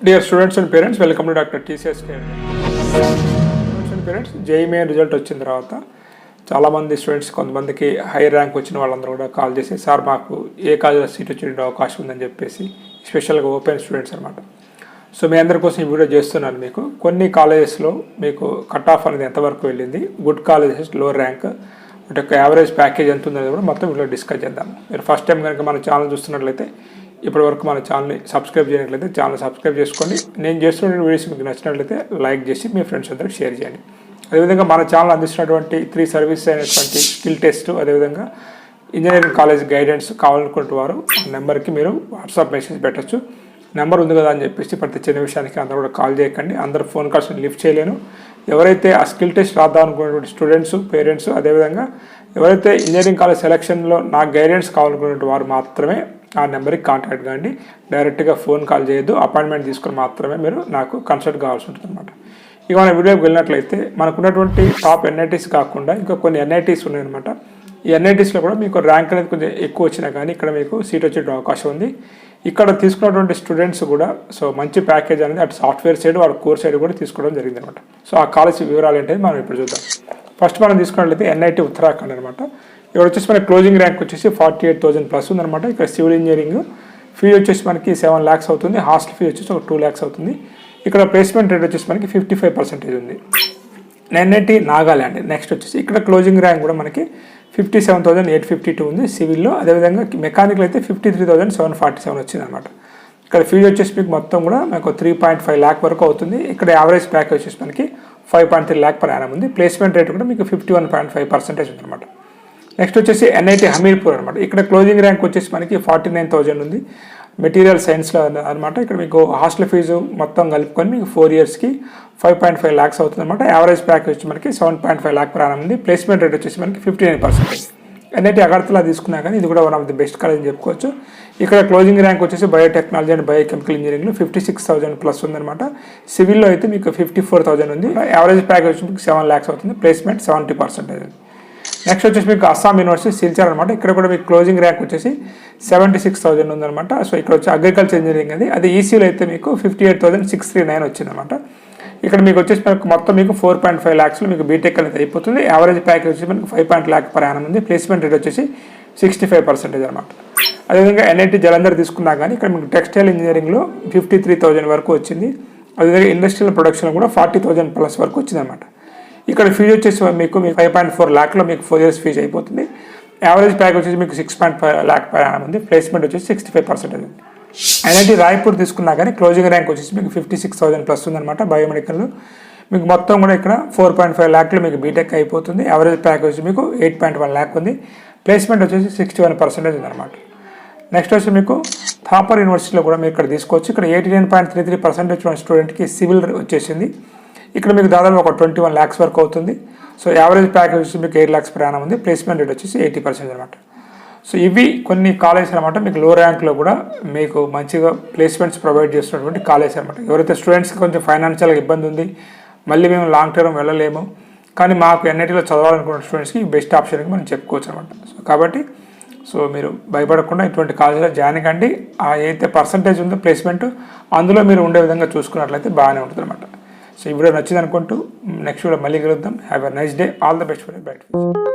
Dear students and parents welcome to doctor TCS care students and parents JEE Main result వచ్చిన తర్వాత చాలామంది students కొంతమందికి high rank వచ్చిన వాళ్ళందరూ కూడా కాల్ చేసి సార్ మాకు ఏ కాలేజీలో సీట్ వచ్చే అవకాశం ఉందని చెప్పేసి స్పెషల్గా ఓపెన్ స్టూడెంట్స్ అనమాట సో మీ అందరి కోసం ఈ వీడియో చేస్తున్నాను మీకు. కొన్ని కాలేజెస్లో మీకు కట్ ఆఫ్ అనేది ఎంతవరకు వెళ్ళింది? గుడ్ కాలేజెస్లో ర్యాంక్ అంటే యావరేజ్ ప్యాకేజ్ ఎంత ఉందనేది కూడా మొత్తం వీడియో డిస్కస్ చేద్దాం. మీరు ఫస్ట్ టైం కనుక మన ఛానల్ చూస్తున్నట్లయితే ఇప్పటివరకు మన ఛానల్ని సబ్స్క్రైబ్ చేయనట్లయితే ఛానల్ సబ్స్క్రైబ్ చేసుకోండి. నేను చేస్తున్న వీడియోస్ మీకు నచ్చినట్లయితే లైక్ చేసి మీ ఫ్రెండ్స్ అందరికి షేర్ చేయండి. అదేవిధంగా మన ఛానల్ అందిస్తున్నటువంటి త్రీ సర్వీస్ అయినటువంటి స్కిల్ టెస్ట్ అదేవిధంగా ఇంజనీరింగ్ కాలేజ్ గైడెన్స్ కావాలనుకుంటే వారు ఆ నెంబర్కి మీరు వాట్సాప్ మెసేజ్ పెట్టచ్చు. నెంబర్ ఉంది కదా అని చెప్పేసి ప్రతి చిన్న విషయానికి అందరూ కూడా కాల్ చేయకండి. అందరు ఫోన్ కాల్స్ లిఫ్ట్ చేయలేను. ఎవరైతే ఆ స్కిల్ టెస్ట్ రాద్దాం అనుకున్నటువంటి స్టూడెంట్స్ పేరెంట్స్ అదేవిధంగా ఎవరైతే ఇంజనీరింగ్ కాలేజ్ సెలక్షన్లో నాకు గైడెన్స్ కావాలనుకున్నటువంటి వారు మాత్రమే ఆ నెంబర్కి కాంటాక్ట్ కాండి. డైరెక్ట్గా ఫోన్ కాల్ చేయొద్దు. అపాయింట్మెంట్ తీసుకుని మాత్రమే మీరు నాకు కన్సల్ట్ కావాల్సి ఉంటుంది అనమాట ఇక మన వీడియోకి వెళ్ళినట్లయితే మనకున్నటువంటి టాప్ ఎన్ఐటీస్ కాకుండా ఇంకా కొన్ని ఎన్ఐటీస్ ఉన్నాయన్నమాట. ఈ ఎన్ఐటీస్లో కూడా మీకు ర్యాంక్ అనేది కొంచెం ఎక్కువ వచ్చినా కానీ ఇక్కడ మీకు సీట్ వచ్చే అవకాశం ఉంది. ఇక్కడ తీసుకున్నటువంటి స్టూడెంట్స్ కూడా సో మంచి ప్యాకేజ్ అనేది అటు సాఫ్ట్వేర్ సైడ్ వాళ్ళ కోర్ సైడ్ కూడా తీసుకోవడం జరిగింది అనమాట సో ఆ కాలేజ్ వివరాలు ఏంటంటే మనం ఇప్పుడు చూద్దాం. ఫస్ట్ మనం తీసుకున్నట్లయితే ఎన్ఐటి ఉత్తరాఖండ్ అనమాట ఇక్కడ వచ్చేసి మన క్లోజింగ్ ర్యాంక్ వచ్చేసి ఫార్టీ ఎయిట్ థౌసండ్ ప్లస్ ఉందన్నమాట. ఇక్కడ సివిల్ ఇంజనీరింగ్ ఫీ వచ్చేసి మనకి సెవెన్ ల్యాక్స్ అవుతుంది. హాస్టల్ ఫీ వచ్చేసి ఒక టూ ల్యాక్స్ అవుతుంది. ఇక్కడ ప్లేస్మెంట్ రేట్ వచ్చేసి మనకి ఫిఫ్టీ ఫైవ్ పర్సెంటేజ్ ఉంది ఎన్ఐటి నాగాల్యాండ్ నెక్స్ట్ వచ్చేసి ఇక్కడ క్లోజింగ్ ర్యాంక్ కూడా మనకి fifty seven thousand eight fifty two ఉంది సివిల్లో అదేవిధంగా మెకానికల్ అయితే fifty three thousand seven forty seven వచ్చింది అనమాట ఇక్కడ ఫీజు వచ్చేసి మీకు మొత్తం కూడా మనకు త్రీ పాయింట్ ఫైవ్ ల్యాక్ వరకు అవుతుంది. ఇక్కడ యావరేజ్ ప్యాక్ వచ్చేసి మనకి five point three lakh per annum ఉంది. ప్లేస్మెంట్ రేట్ కూడా మీకు fifty one point five percentage ఉందన్నమాట. నెక్స్ట్ వచ్చేసి ఎన్ఐటి హమీర్పూర్ అనమాట ఇక్కడ క్లోజింగ్ ర్యాంక్ వచ్చేసి మనకి ఫార్టీ నైన్ థౌజండ్ ఉంది. మెటీరియల్ సైన్స్లో అనమాట ఇక్కడ మీకు హాస్టల్ ఫీజు మొత్తం కలుపుకొని మీకు ఫోర్ ఇయర్స్కి ఫైవ్ పాయింట్ ఫైవ్ ల్యాక్స్ అవుతుంది అనమాట యావరేజ్ ప్యాక్ వచ్చి మనకి సెవెన్ పాయింట్ ఫైవ్ ల్యాక్ ప్రాణం ఉంది. ప్లేస్మెంట్ రేట్ వచ్చేసి మనకి fifty nine percentage NIT Agartala తీసుకున్నా కానీ ఇది కూడా one of the best college అని చెప్పుకోవచ్చు. ఇక్కడ క్లోజింగ్ ర్యాంక్ వచ్చేసి బయోటెక్నాలజీ అండ్ బయోకెమికల్ ఇంజనీరింగ్లో ఫిఫ్టీ సిక్స్ థౌసండ్ ప్లస్ ఉందన్నమాట. సివిల్లో అయితే మీకు ఫిఫ్టీ ఫోర్ థౌసండ్ ఉంది. యావరేజ్ ప్యాక్ వచ్చి మీకు సెవెన్ ల్యాక్స్ అవుతుంది. ప్లేస్మెంట్ సెవెంటీ పర్సెంటేజ్ నెక్స్ట్ వచ్చేసి మీకు అస్సాం యూనివర్సిటీ సిల్చార్ అనమాట ఇక్కడ కూడా మీకు క్లోజింగ్ ర్యాంక్ వచ్చేసి సెవెంటీ సిక్స్ థౌసండ్ ఉందనమాట సో ఇక్కడ వచ్చి అగ్రికల్చర్ ఇంజనీరింగ్ అది. అది ఈసీలో అయితే మీకు fifty eight thousand six three nine వచ్చిందనమాట ఇక్కడ మీకు వచ్చేసి మనకు మొత్తం మీకు ఫోర్ పాయింట్ ఫైవ్ ల్యాక్స్లో మీకు బీటెక్ అనేది అయిపోతుంది. యావరేజ్ ప్యాకేజ్ వచ్చి మనకు five point lakh per annum ఉంది. ప్లేస్మెంట్ రేట్ వచ్చేసి సిక్స్టీ ఫైవ్ పర్సెంటేజ్ అనమాట అదేవిధంగా ఎన్ఐటి జలంధర్ తీసుకున్నా కానీ ఇక్కడ మీకు టెక్స్టైల్ ఇంజనీరింగ్లో ఫిఫ్టీ త్రీ థౌజండ్ వరకు వచ్చింది. అదేవిధంగా ఇండస్ట్రియల్ ప్రొడక్షన్ కూడా ఫార్టీ థౌజండ్ ప్లస్ వరకు వచ్చింది అనమాట ఇక్కడ ఫీజు వచ్చేసి మీకు మీకు ఫైవ్ పాయింట్ ఫోర్ ల్యాక్లో మీకు ఫోర్ ఇయర్స్ ఫీజు అయిపోతుంది. యావరేజ్ ప్యాక్ వచ్చేసి మీకు six point five lakh per ఉంది. ప్లేస్మెంట్ వచ్చేసి సిక్స్టీ ఫైవ్ పర్సెంటేజ్ ఉంది ఎన్ఐటి రాయ్పూర్ తీసుకున్నా కానీ క్లోజింగ్ ర్యాంక్ వచ్చేసి మీకు ఫిఫ్టీ సిక్స్ థౌసండ్ ప్లస్ ఉందన్నమాట బయోమెడికల్లో మీకు మొత్తం కూడా ఇక్కడ ఫోర్ పాయింట్ ఫైవ్ ల్యాక్లో మీకు బీటెక్ అయిపోతుంది. యావరేజ్ ప్యాక్ వచ్చి మీకు ఎయిట్ పాయింట్ వన్ ల్యాక్ ఉంది. ప్లేస్మెంట్ వచ్చేసి సిక్స్టీ వన్ పర్సెంటేజ్ ఉందన్నమాట నెక్స్ట్ వచ్చి మీకు థాపర్ యూనివర్సిటీలో కూడా మీరు ఇక్కడ తీసుకోవచ్చు. ఇక్కడ eighty nine point three three percentage స్టూడెంట్కి సివిల్ వచ్చేసింది. ఇక్కడ మీకు దాదాపు ఒక ట్వంటీ వన్ ల్యాక్స్ వరకు అవుతుంది. సో యావరేజ్ ప్యాకేజ్ వచ్చి మీకు ఎయిట్ ల్యాక్స్ ప్రయాణం ఉంది. ప్లేస్మెంట్ రేట్ వచ్చేసి ఎయిటీ పర్సెంట్ అనమాట. సో ఇవి కొన్ని కాలేజెస్ అనమాట. మీకు లో ర్యాంక్లో కూడా మీకు మంచిగా ప్లేస్మెంట్స్ ప్రొవైడ్ చేస్తున్నటువంటి కాలేజ్ అనమాట. ఎవరైతే స్టూడెంట్స్కి కొంచెం ఫైనాన్షియల్గా ఇబ్బంది ఉంది మళ్ళీ మేము లాంగ్ టర్మ్ వెళ్ళలేము. కానీ మాకు ఎన్ఐటీలో చదవాలనుకున్న స్టూడెంట్స్కి బెస్ట్ ఆప్షన్కి మనం చెప్పుకోవచ్చు అనమాట. సో కాబట్టి సో మీరు భయపడకుండా ఇటువంటి కాలేజీలో జాయిన్ కండి. ఆ ఏదైతే పర్సంటేజ్ ఉందో ప్లేస్మెంట్ అందులో మీరు ఉండే విధంగా చూసుకున్నట్లయితే బాగానే ఉంటుంది అనమాట సో ఈ వీడియో నచ్చింది అనుకుంటూ నెక్స్ట్ వీడియో మళ్ళీ కలుద్దాం. Have a nice day all the best for bright future